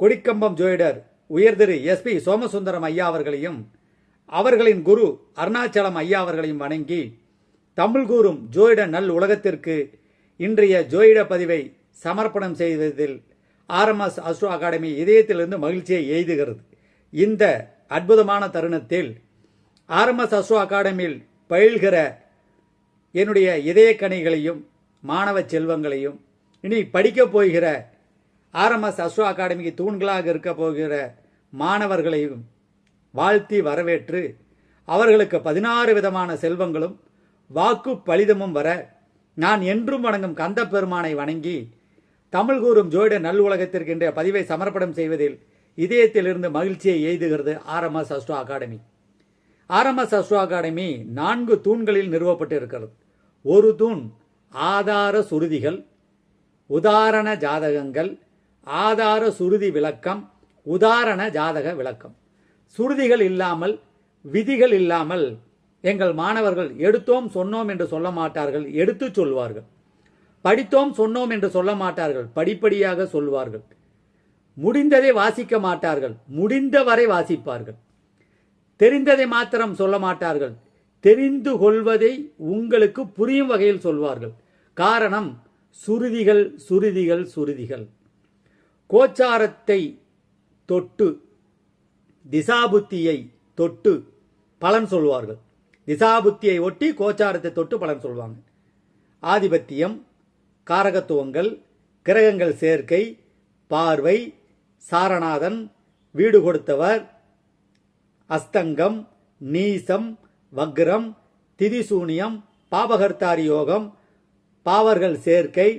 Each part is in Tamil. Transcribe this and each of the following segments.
கொடிக்கம்பம் ஜோயிடர் உயர்திரு எஸ்பி சோமசுந்தரம் ஐயா அவர்களையும் அவர்களின் குரு அருணாச்சலம் ஐயா அவர்களையும் வணங்கி தமிழ் கூறும் ஜோயிட நல் உலகத்திற்கு இன்றைய ஜோயிட பதிவை சமர்ப்பணம் செய்வதில் ஆர்எம்எஸ் அஸ்ட்ரோ அகாடமி இதயத்திலிருந்து மகிழ்ச்சியை எய்துகிறது. இந்த அற்புதமான தருணத்தில் ஆர்எம்எஸ் அஸ்ட்ரோ அகாடமியில் பயில்கிற என்னுடைய இதயக்கணிகளையும் மாணவ செல்வங்களையும் இனி படிக்கப் போகிற ஆர்எம்எஸ் அஸ்ரோ அகாடமிக்கு தூண்களாக இருக்க போகிற மாணவர்களையும் வாழ்த்தி வரவேற்று அவர்களுக்கு பதினாறு விதமான செல்வங்களும் வாக்கு பலிதமும் வர நான் என்றும் வணங்கும் கந்த பெருமானை வணங்கி தமிழ் கூறும் ஜோயிட நல் உலகத்திற்கு இன்றைய பதிவை சமர்ப்பணம் செய்வதில் இதயத்திலிருந்து மகிழ்ச்சியை எய்துகிறது RMS astro academy. RMS astro academy நான்கு தூண்களில் நிறுவப்பட்டு இருக்கிறது ஒரு தூண் ஆதார சுருதிகள் உதாரண ஜாதகங்கள் ஆதார சுருதி விளக்கம் உதாரண ஜாதக விளக்கம். சுருதிகள் இல்லாமல் விதிகள் இல்லாமல் எங்கள் மாணவர்கள் எடுத்தோம் சொன்னோம் என்று சொல்ல மாட்டார்கள் எடுத்துச் சொல்வார்கள். படித்தோம் சொன்னோம் என்று சொல்ல மாட்டார்கள் படிப்படியாக சொல்வார்கள். முடிந்ததை வாசிக்க மாட்டார்கள் முடிந்தவரை வாசிப்பார்கள். தெரிந்ததை மாத்திரம் சொல்ல மாட்டார்கள் தெரிந்து கொள்வதை உங்களுக்கு புரியும் வகையில் சொல்வார்கள். காரணம் சுருதிகள் சுருதிகள் சுருதிகள். கோச்சாரத்தை தொட்டு திசாபுத்தியை தொட்டு பலன் சொல்வார்கள். திசாபுத்தியை ஒட்டி கோச்சாரத்தை தொட்டு பலன் சொல்வாங்க. ஆதிபத்தியம் காரகத்துவங்கள் கிரகங்கள் சேர்க்கை பார்வை சாரநாதன் வீடு கொடுத்தவர் அஸ்தங்கம் நீசம் வக்ரம் திதிசூனியம் பாபகர்த்தாரி யோகம் பாவர்கள் சேர்க்கை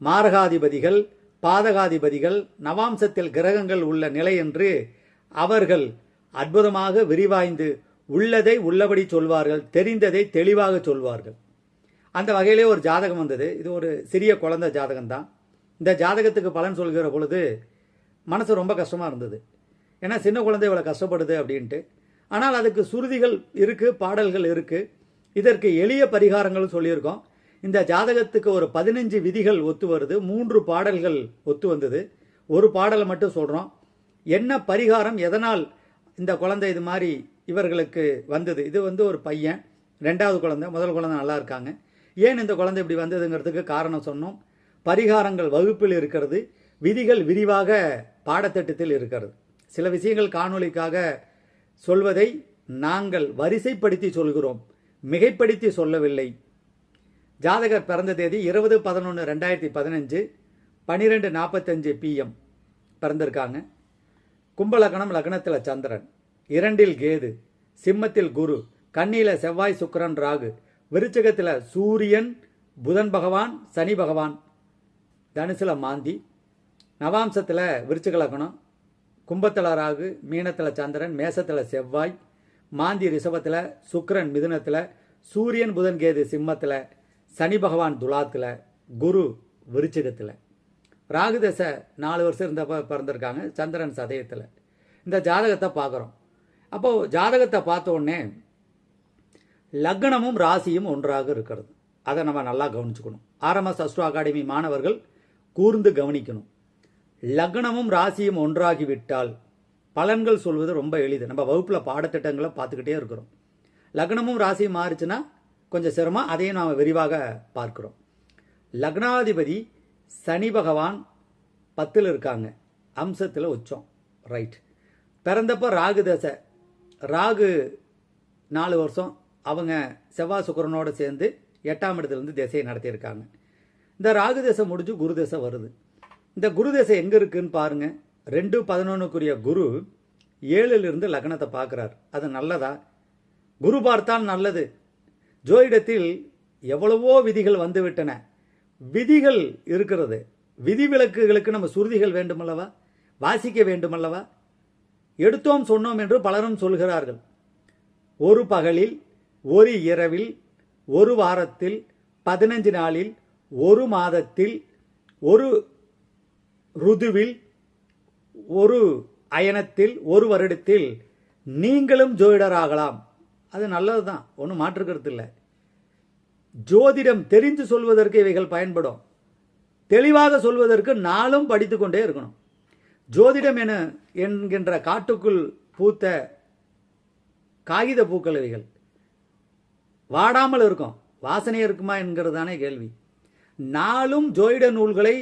மாரகாதிபதிகள் பாதகாதிபதிகள் நவாம்சத்தில் கிரகங்கள் உள்ள நிலை என்று அவர்கள் அற்புதமாக விரிவாய்ந்து உள்ளதை உள்ளபடி சொல்வார்கள் தெரிந்ததை தெளிவாக சொல்வார்கள். அந்த வகையிலே ஒரு ஜாதகம் வந்தது. இது ஒரு சிறிய குழந்தை ஜாதகம் தான் இந்த ஜாதகத்துக்கு பலன் சொல்கிற பொழுது மனசு ரொம்ப கஷ்டமாக இருந்தது. ஏன்னா சின்ன குழந்தை இவ்வளோ கஷ்டப்படுது அப்படின்ட்டு. ஆனால் அதுக்கு சுருதிகள் இருக்குது பாடல்கள் இருக்குது இதற்கு எளிய பரிகாரங்களும் சொல்லியிருக்கோம். இந்த ஜாதகத்துக்கு ஒரு பதினஞ்சு விதிகள் ஒத்து வருது மூன்று பாடல்கள் ஒத்து வந்தது. ஒரு பாடலை மட்டும் சொல்கிறோம் என்ன பரிகாரம் எதனால் இந்த குழந்தை இது மாதிரி இவர்களுக்கு வந்தது? இது வந்து ஒரு பையன் ரெண்டாவது குழந்தை முதல் குழந்தை நல்லா இருக்காங்க. ஏன் இந்த குழந்தை இப்படி வந்ததுங்கிறதுக்கு காரணம் சொன்னோம். பரிகாரங்கள் வகுப்பில் இருக்கிறது விதிகள் விரிவாக பாடத்திட்டத்தில் இருக்கிறது. சில விஷயங்கள் காணொளிக்காக சொல்வதை நாங்கள் வரிசைப்படுத்தி சொல்கிறோம் மிகைப்படுத்தி சொல்லவில்லை. ஜாதகர் பிறந்த தேதி இருபது பதினொன்று ரெண்டாயிரத்தி பதினஞ்சு பன்னிரெண்டு நாற்பத்தஞ்சு பிஎம் பிறந்திருக்காங்க. கும்பலக்கணம் லக்னத்தில் சந்திரன். இரண்டில் கேது சிம்மத்தில் குரு கண்ணியில் செவ்வாய் சுக்கரன் ராகு விருச்சகத்தில் சூரியன் புதன் பகவான் சனி பகவான் தனுசில் மாந்தி நவாம்சத்தில் விருச்சிக லக்னம் கும்பத்தில் ராகு மீனத்தில் சந்திரன் மேசத்தில் செவ்வாய் மாந்தி ரிஷபத்தில் சுக்கிரன் மிதுனத்தில் சூரியன் புதன் கேது சிம்மத்தில் சனி பகவான் துலாத்தில் குரு விருச்சிகத்தில். ராகுதசை நாலு வருஷம் இருந்தப்போ பிறந்திருக்காங்க சந்திரன் சதயத்தில். இந்த ஜாதகத்தை பார்க்குறோம். அப்போது ஜாதகத்தை பார்த்த உடனே லக்னமும் ராசியும் ஒன்றாக இருக்கிறது. அதை நம்ம நல்லா கவனிச்சுக்கணும். ஆர்எம்எஸ் அஸ்ட்ரோ அகாடமி மாணவர்கள் கூர்ந்து கவனிக்கணும். லக்னமும் ராசியும் ஒன்றாகிவிட்டால் பலன்கள் சொல்வது ரொம்ப எளிது. நம்ம வகுப்பில் பாடத்திட்டங்களை பார்த்துக்கிட்டே இருக்கிறோம். லக்னமும் ராசியும் மாறுச்சுன்னா கொஞ்சம் சிரமம் அதையும் நாம் விரிவாக பார்க்குறோம். லக்னாதிபதி சனி பகவான் பத்தில் இருக்காங்க. அம்சத்தில் உச்சம். ரைட் பிறந்தப்போ ராகு தசை. ராகு நாலு வருஷம். அவங்க செவ்வாய் சுக்கரனோடு சேர்ந்து எட்டாம் இடத்துலேருந்து திசையை நடத்தியிருக்காங்க. இந்த ராகு தசை முடிஞ்சு குரு தசை வருது. இந்த குரு தசை எங்கே இருக்குன்னு பாருங்கள் ரெண்டு பதினொன்றுக்குரிய குரு ஏழிலிருந்து லக்னத்தை பார்க்குறார். அது நல்லதா? குரு பார்த்தால் நல்லது. ஜோதிடத்தில் எவ்வளவோ விதிகள் வந்துவிட்டன. விதிகள் இருக்கிறது. விதிவிலக்குகளுக்கு நம்ம சுருதிகள் வேண்டுமல்லவா? வாசிக்க வேண்டுமல்லவா? எடுத்தோம் சொன்னோம் என்று பலரும் சொல்கிறார்கள். ஒரு பகலில் ஒரு இரவில் ஒரு வாரத்தில் பதினஞ்சு நாளில் ஒரு மாதத்தில் ஒரு ருதுவில் ஒரு அயனத்தில் ஒரு வருடத்தில் நீங்களும் ஜோதிடராகலாம். அது நல்லது தான் ஒன்றும் மாற்றுக்கிறது இல்லை. ஜோதிடம் தெரிந்து சொல்வதற்கு இவைகள் பயன்படும். தெளிவாக சொல்வதற்கு நாளும் படித்துக்கொண்டே இருக்கணும். ஜோதிடம் என என்கின்ற காட்டுக்குள் பூத்த காகித பூக்கள் இவைகள். வாடாமல் இருக்கும். வாசனை இருக்குமா என்கிறது தானே கேள்வி. நாளும் ஜோதிட நூல்களை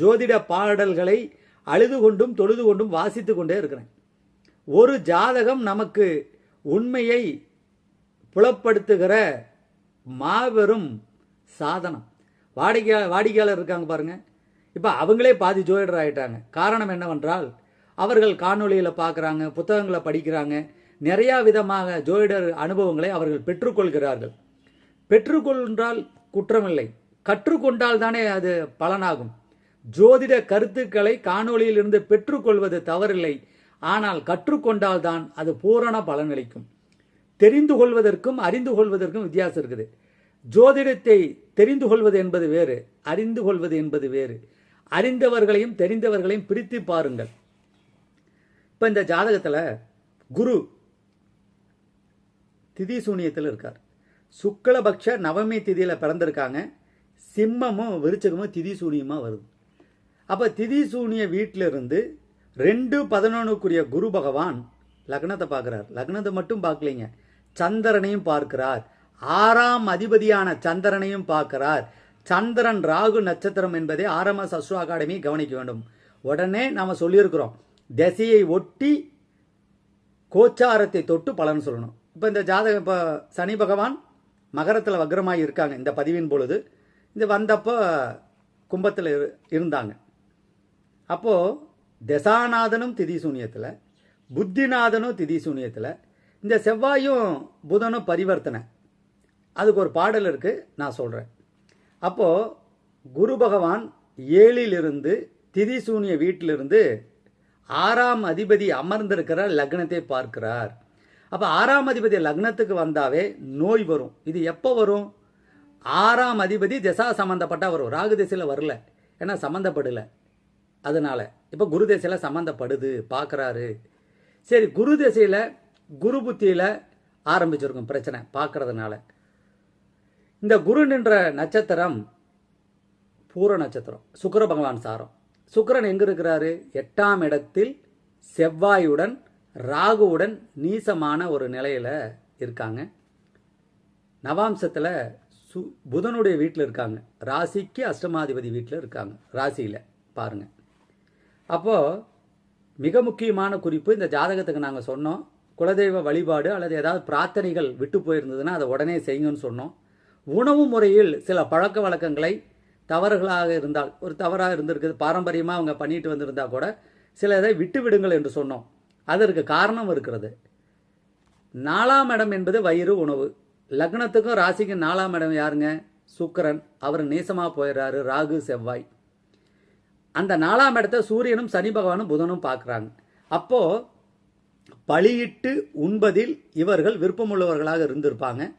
ஜோதிட பாடல்களை அழுது கொண்டும் தொழுது கொண்டும் வாசித்து கொண்டே இருக்கிறேன். ஒரு ஜாதகம் நமக்கு உண்மையை புலப்படுத்துகிற மாபெரும் சாதனம். வாடிக்கையா வாடிக்கையாளர் இருக்காங்க பாருங்க. இப்போ அவங்களே பாதி ஜோதிடர் ஆகிட்டாங்க காரணம் என்னவென்றால் அவர்கள் காணொளியில் பார்க்குறாங்க புத்தகங்களை படிக்கிறாங்க. நிறையா விதமாக ஜோதிடர் அனுபவங்களை அவர்கள் பெற்றுக்கொள்கிறார்கள். பெற்றுக்கொண்டால் குற்றமில்லை. கற்றுக்கொண்டால் தானே அது பலனாகும். ஜோதிட கருத்துக்களை காணொலியிலிருந்து பெற்றுக்கொள்வது தவறில்லை. ஆனால் கற்றுக்கொண்டால் தான் அது பூரண பலனளிக்கும் தெரிந்து கொள்வதற்கும் அறிந்து கொள்வதற்கும் வித்தியாசம் இருக்குது. ஜோதிடத்தை தெரிந்து கொள்வது என்பது வேறு அறிந்து கொள்வது என்பது வேறு. அறிந்தவர்களையும் தெரிந்தவர்களையும் பிரித்து பாருங்கள். இப்போ இந்த ஜாதகத்தில் குரு திதி சூனியத்தில் இருக்கார். சுக்லபக்ஷ நவமி திதியில் பிறந்திருக்காங்க. சிம்மமும் விருச்சகமும் திதி சூனியமாக வருது. அப்போ திதி சூனிய வீட்டில் இருந்து ரெண்டு பதினொன்றுக்குரிய குரு பகவான் லக்னத்தை பார்க்குறார். லக்னத்தை மட்டும் பார்க்கலைங்க. சந்திரனையும் பார்க்கிறார். ஆறாம் அதிபதியான சந்திரனையும் பார்க்கிறார். சந்திரன் ராகு நட்சத்திரம் என்பதை ஆர்எம்எஸ் அஸ்ட்ரோ அகாடமி கவனிக்க வேண்டும். உடனே நாம் சொல்லியிருக்கிறோம். திசையை ஒட்டி கோச்சாரத்தை தொட்டு பலன் சொல்லணும். இப்போ இந்த ஜாதகம் இப்போ சனி பகவான் மகரத்தில் வக்ரமாக இருக்காங்க இந்த பதிவின் பொழுது. இது வந்தப்போ கும்பத்தில் இரு- இருந்தாங்க. அப்போது தசாநாதனும் திதி சூனியத்தில் புத்திநாதனும் திதி சூனியத்தில் இந்த செவ்வாயும் புதனும் பரிவர்த்தனை. அதுக்கு ஒரு பாடல் இருக்குது நான் சொல்கிறேன் அப்போது குரு பகவான் ஏழிலிருந்து திதி சூனிய வீட்டிலிருந்து ஆறாம் அதிபதி அமர்ந்திருக்கிற லக்னத்தை பார்க்கிறார். அப்போ ஆறாம் அதிபதி லக்னத்துக்கு வந்தாவே நோய் வரும். இது எப்போ வரும்? ஆறாம் அதிபதி திசா சம்மந்தப்பட்டா வரும் ராகு திசையில் வரல. ஏன்னா சம்மந்தப்படலை அதனால இப்போ குரு திசையில் சம்மந்தப்படுது பார்க்குறாரு. சரி குரு திசையில் குரு புத்தியில் ஆரம்பிச்சிருக்கும் பிரச்சனை பார்க்கறதுனால. இந்த குரு நின்ற நட்சத்திரம் பூர நட்சத்திரம் சுக்கர பகவான் சாரம். சுக்கிரன் எங்கே இருக்கிறாரு? எட்டாம் இடத்தில் செவ்வாயுடன் ராகுவுடன் நீசமான ஒரு நிலையில் இருக்காங்க. நவாம்சத்தில் சு புதனுடைய வீட்டில் இருக்காங்க. ராசிக்கு அஷ்டமாதிபதி வீட்டில் இருக்காங்க ராசியில் பாருங்கள் அப்போது மிக முக்கியமான குறிப்பு இந்த ஜாதகத்துக்கு நாங்கள் சொன்னோம். குலதெய்வ வழிபாடு அல்லது ஏதாவது பிரார்த்தனைகள் விட்டு போயிருந்ததுன்னா அதை உடனே செய்யுங்கன்னு சொன்னோம். உணவு முறையில் சில பழக்க வழக்கங்களை தவறுகளாக இருந்தால் ஒரு தவறாக இருந்திருக்குது பாரம்பரியமாக அவங்க பண்ணிட்டு வந்திருந்தா கூட சில இதை விட்டு விடுங்கள் என்று சொன்னோம். அதற்கு காரணம் இருக்கிறது. நாலாம் இடம் என்பது வயிறு உணவு. லக்னத்துக்கும் ராசிக்கும் நாலாம் இடம் யாருங்க? சுக்கிரன். அவர் நேசமாக போயிடுறாரு ராகு செவ்வாய். அந்த நாலாம் இடத்த சூரியனும் சனி பகவானும் புதனும் பார்க்குறாங்க. அப்போது பலியிட்டு உண்பதில் இவர்கள் விருப்பமுள்ளவர்களாக இருந்திருப்பாங்க.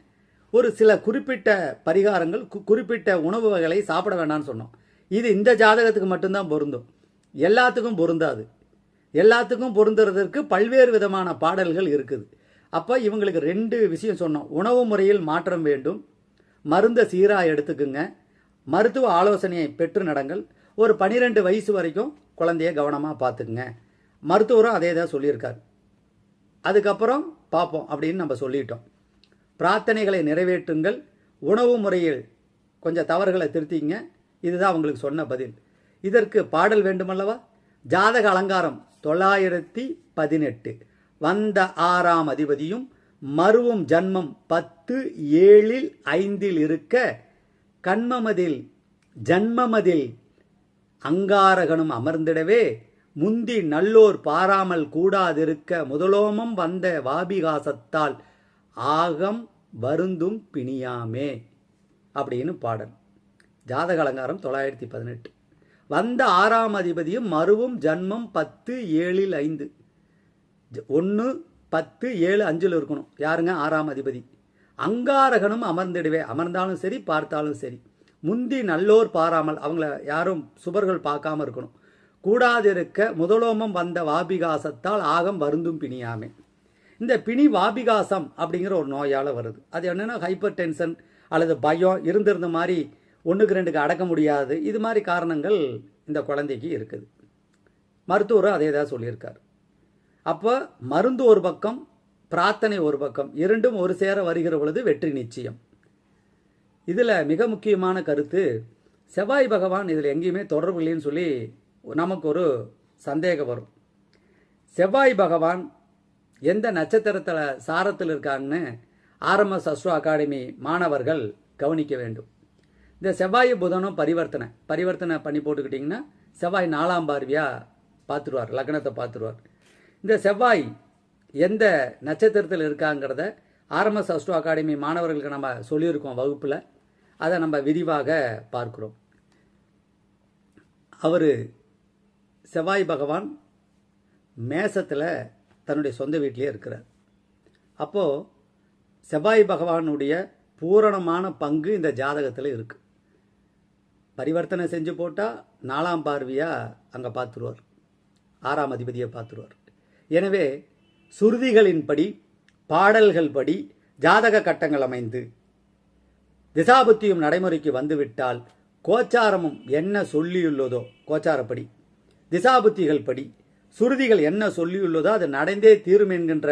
ஒரு சில குறிப்பிட்ட பரிகாரங்கள் கு- குறிப்பிட்ட உணவு வகைகளை சாப்பிட வேண்டாம்னு சொன்னோம். இது இந்த ஜாதகத்துக்கு மட்டும்தான் பொருந்தும். எல்லாத்துக்கும் பொருந்தாது. எல்லாத்துக்கும் பொருந்துறதற்கு பல்வேறு விதமான பாடல்கள் இருக்குது. அப்போ இவங்களுக்கு ரெண்டு விஷயம் சொன்னோம். உணவு முறையில் மாற்றம் வேண்டும். மருந்தை சீராக எடுத்துக்குங்க. மருத்துவ ஆலோசனையை பெற்று நடங்கள். ஒரு பனிரெண்டு வயசு வரைக்கும் குழந்தைய கவனமாக பார்த்துக்குங்க. மருத்துவரும் அதே தான் சொல்லியிருக்காரு. அதுக்கப்புறம் பார்ப்போம் அப்படின்னு நம்ம சொல்லிட்டோம். பிரார்த்தனைகளை நிறைவேற்றுங்கள். உணவு முறையில் கொஞ்சம் தவறுகளை திருத்திங்க. இதுதான் உங்களுக்கு சொன்ன பதில். இதற்கு பாடல் வேண்டுமல்லவா? ஜாதக அலங்காரம் தொள்ளாயிரத்தி பதினெட்டு. வந்த ஆறாம் அதிபதியும் மருவும் ஜன்மம் பத்து ஏழில் ஐந்தில் இருக்க கண்மமதில் ஜன்மமதில் அங்காரகனும் அமர்ந்திடவே முந்தி நல்லோர் பாராமல் கூடாதிருக்க முதலோமம் வந்த வாபிகாசத்தால் ஆகம் வருந்தும் பிணியாமே அப்படின்னு பாடல். ஜாதக அலங்காரம் தொள்ளாயிரத்தி பதினெட்டு. வந்த ஆறாம் அதிபதியும் மருவும் ஜன்மம் பத்து ஏழில் ஐந்து. ஒன்று பத்து ஏழு அஞ்சில் இருக்கணும். யாருங்க? ஆறாம் அதிபதி. அங்காரகனும் அமர்ந்திடுவே. அமர்ந்தாலும் சரி பார்த்தாலும் சரி. முந்தி நல்லோர் பாராமல் அவங்கள யாரும் சுபர்கள் பார்க்காம இருக்கணும். கூடாதிருக்க முதலோமம் வந்த வாபிகாசத்தால் ஆகம் வருந்தும் பிணியாமே. இந்த பிணி வாபிகாசம் அப்படிங்கிற ஒரு நோயால் வருது. அது என்னென்னா ஹைப்பர் டென்ஷன் அல்லது பயம் இருந்திருந்த மாதிரி ஒன்றுக்கு ரெண்டுக்கு அடக்க முடியாது. இது மாதிரி காரணங்கள் இந்த குழந்தைக்கு இருக்குது. மருத்துவரும் அதே தான் சொல்லியிருக்கார். அப்போ மருந்து ஒரு பக்கம் பிரார்த்தனை ஒரு பக்கம் இரண்டும் ஒரு சேர வருகிற பொழுது வெற்றி நிச்சயம். இதில் மிக முக்கியமான கருத்து செவ்வாய் பகவான் இதில் எங்கேயுமே தொடர்பு இல்லைன்னு சொல்லி நமக்கு ஒரு சந்தேகம் வரும். செவ்வாய் பகவான் எந்த நட்சத்திரத்தில் சாரத்தில் இருக்காங்கன்னு ஆர்எம்எஸ் அஸ்ரோ அகாடமி மாணவர்கள் கவனிக்க வேண்டும். இந்த செவ்வாய் புதனும் பரிவர்த்தனை பரிவர்த்தனை பண்ணி போட்டுக்கிட்டிங்கன்னா செவ்வாய் நாலாம் பார்வையாக பார்த்துருவார் லக்னத்தை பார்த்துருவார். இந்த செவ்வாய் எந்த நட்சத்திரத்தில் இருக்காங்கிறத ஆர்எம்எஸ் அஸ்ட்ரோ அகாடமி மாணவர்களுக்கு நம்ம சொல்லியிருக்கோம் வகுப்பில். அதை நம்ம விரிவாக பார்க்குறோம். அவர் செவ்வாய் பகவான் மேசத்தில் தன்னுடைய சொந்த வீட்டிலே இருக்கிறார். அப்போது செவ்வாய் பகவானுடைய பூரணமான பங்கு இந்த ஜாதகத்தில் இருக்குது பரிவர்த்தனை செஞ்சு போட்டால் நாலாம் பார்வையாக அங்கே பார்த்துருவார் ஆறாம் அதிபதியை பார்த்துருவார் எனவே சுருதிகளின்படி பாடல்கள் படி ஜாதக கட்டங்கள் அமைந்து திசாபுத்தியும் நடைமுறைக்கு வந்துவிட்டால் கோச்சாரமும் என்ன சொல்லியுள்ளதோ கோச்சாரப்படி திசாபுத்திகள் படி சுருதிகள் என்ன சொல்லியுள்ளதோ அது நடந்தே தீரும் என்கின்ற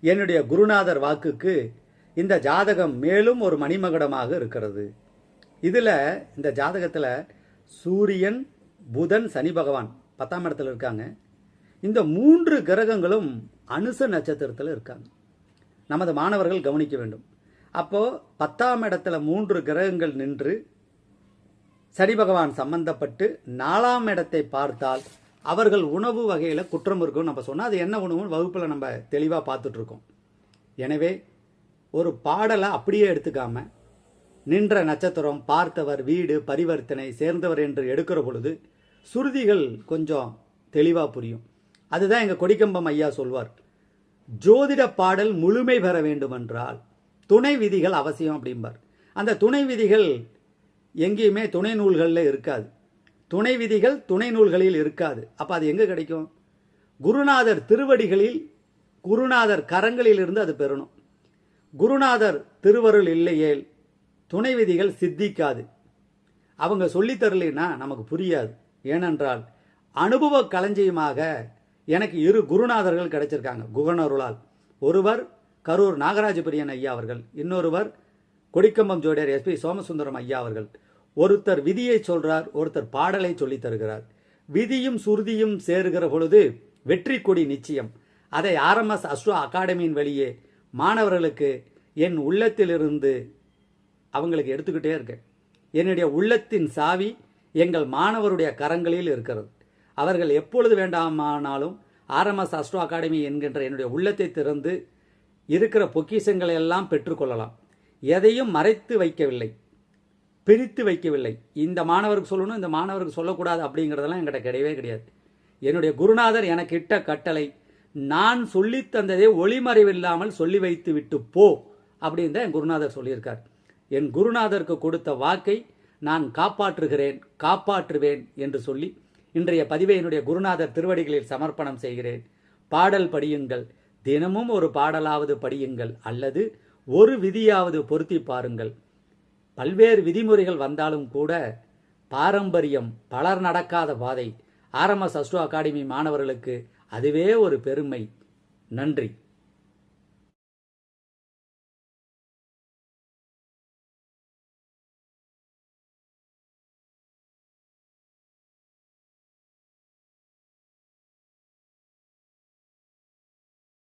என்னுடைய குருநாதர் வாக்குக்கு இந்த ஜாதகம் மேலும் ஒரு மணிமகுடமாக இருக்கிறது. இதில் இந்த ஜாதகத்தில் சூரியன் புதன் சனி பகவான் பத்தாம் இடத்துல இருக்காங்க. இந்த மூன்று கிரகங்களும் அனுச நட்சத்திரத்தில் இருக்காங்க. நமது மாணவர்கள் கவனிக்க வேண்டும். அப்போது பத்தாம் இடத்துல மூன்று கிரகங்கள் நின்று சனி பகவான் சம்பந்தப்பட்டு நாலாம் இடத்தை பார்த்தால் அவர்கள் உணவு வகையில் குற்றம் இருக்கும் நம்ம சொன்னால் அது என்ன உணவுன்னு வகுப்பில் நம்ம தெளிவாக பார்த்துட்டு இருக்கோம் எனவே ஒரு பாடலை அப்படியே எடுத்துக்காம நின்ற நட்சத்திரம் பார்த்தவர் வீடு பரிவர்த்தனை சேர்ந்தவர் என்று எடுக்கிற பொழுது சுருதிகள் கொஞ்சம் தெளிவாக புரியும். அதுதான் எங்கள் கொடிக்கம்பம் ஐயா சொல்வார். ஜோதிட பாடல் முழுமை பெற வேண்டுமென்றால் துணை விதிகள் அவசியம் அப்படிம்பார். அந்த துணை விதிகள் எங்கேயுமே துணை நூல்களில் இருக்காது. துணை விதிகள் துணை நூல்களில் இருக்காது. அப்போ அது எங்கே கிடைக்கும்? குருநாதர் திருவடிகளில் குருநாதர் கரங்களில் இருந்து அது பெறணும். குருநாதர் திருவருள் இல்லையேல் துணை விதிகள் சித்திக்காது. அவங்க சொல்லித்தரலைன்னா நமக்கு புரியாது. ஏனென்றால் அனுபவ களஞ்சியமாக எனக்கு இரு குருநாதர்கள் கிடைச்சிருக்காங்க. குகனருளால். ஒருவர் கரூர் நாகராஜ பிரியன் ஐயா அவர்கள் இன்னொருவர் கொடிக்கம்பம் ஜோடியர் எஸ்பி சோமசுந்தரம் ஐயா அவர்கள். ஒருத்தர் விதியை சொல்றார் ஒருத்தர் பாடலை சொல்லி தருகிறார். விதியும் சுருதியும் சேருகிற பொழுது வெற்றி கொடி நிச்சயம். அதை ஆர்எம்எஸ் அஸ்வா அகாடமியின் வழியே மாணவர்களுக்கு என் உள்ளத்திலிருந்து அவங்களுக்கு எடுத்துக்கிட்டே இருக்கேன். என்னுடைய உள்ளத்தின் சாவி எங்கள் மாணவருடைய கரங்களில் இருக்கிறது. அவர்கள் எப்பொழுது வேண்டாமானாலும் ஆர்எம்எஸ் அஸ்ட்ரோ அகாடமி என்கின்ற என்னுடைய உள்ளத்தை திறந்து இருக்கிற பொக்கிஷங்களை எல்லாம் பெற்றுக்கொள்ளலாம் எதையும் மறைத்து வைக்கவில்லை. பிரித்து வைக்கவில்லை. இந்த மாணவருக்கு சொல்லணும் இந்த மாணவருக்கு சொல்லக்கூடாது அப்படிங்கிறதெல்லாம் என்கிட்ட கிடையவே கிடையாது. என்னுடைய குருநாதர் எனக்கு இட்ட கட்டளை நான் சொல்லி தந்ததை ஒளிமறைவில்லாமல் சொல்லி வைத்து விட்டு போ அப்படின்னு தான் என் குருநாதர் சொல்லியிருக்கார். என் குருநாதருக்கு கொடுத்த வாக்கை நான் காப்பாற்றுகிறேன் காப்பாற்றுவேன் என்று சொல்லி இன்றைய பதிவை என்னுடைய குருநாதர் திருவடிகளில் சமர்ப்பணம் செய்கிறேன். பாடல் படியுங்கள். தினமும் ஒரு பாடலாவது படியுங்கள். அல்லது ஒரு விதியாவது பொருத்தி பாருங்கள். பல்வேறு விதிமுறைகள் வந்தாலும் கூட பாரம்பரியம் பலர் நடக்காத பாதை. ஆர்எம்எஸ் அஸ்ட்ரோ அகாடமி மாணவர்களுக்கு அதுவே ஒரு பெருமை. நன்றி.